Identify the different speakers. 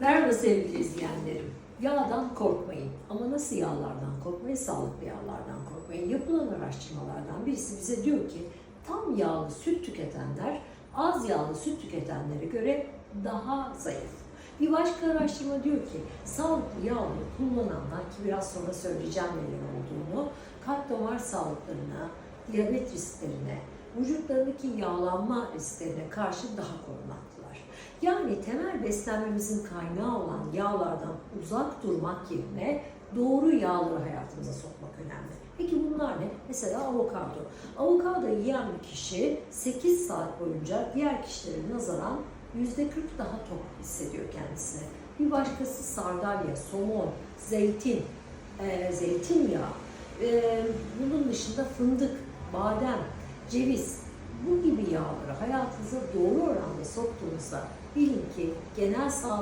Speaker 1: Merhaba sevgili izleyenlerim. Yağdan korkmayın. Ama nasıl yağlardan korkmayın? Sağlıklı yağlardan korkmayın. Yapılan araştırmalardan birisi bize diyor ki tam yağlı süt tüketenler az yağlı süt tüketenlere göre daha zayıf. Bir başka araştırma diyor ki sağlıklı yağları kullananlar ki biraz sonra söyleyeceğim neler olduğunu kalp damar sağlıklarına, diyabet risklerine, vücutlarındaki yağlanma risklerine karşı daha korunaklılar. Yani temel beslenmemizin kaynağı olan yağlardan uzak durmak yerine doğru yağları hayatımıza sokmak önemli. Peki bunlar ne? Mesela avokado. Avokado yiyen bir kişi 8 saat boyunca diğer kişilere nazaran %40 daha tok hissediyor kendisine. Bir başkası sardalya, somon, zeytin, e, zeytinyağı, e, bunun dışında fındık, badem, ceviz, bu gibi yağları hayatınıza doğru oranda soktuğunuzda bilin ki genel sağlığınız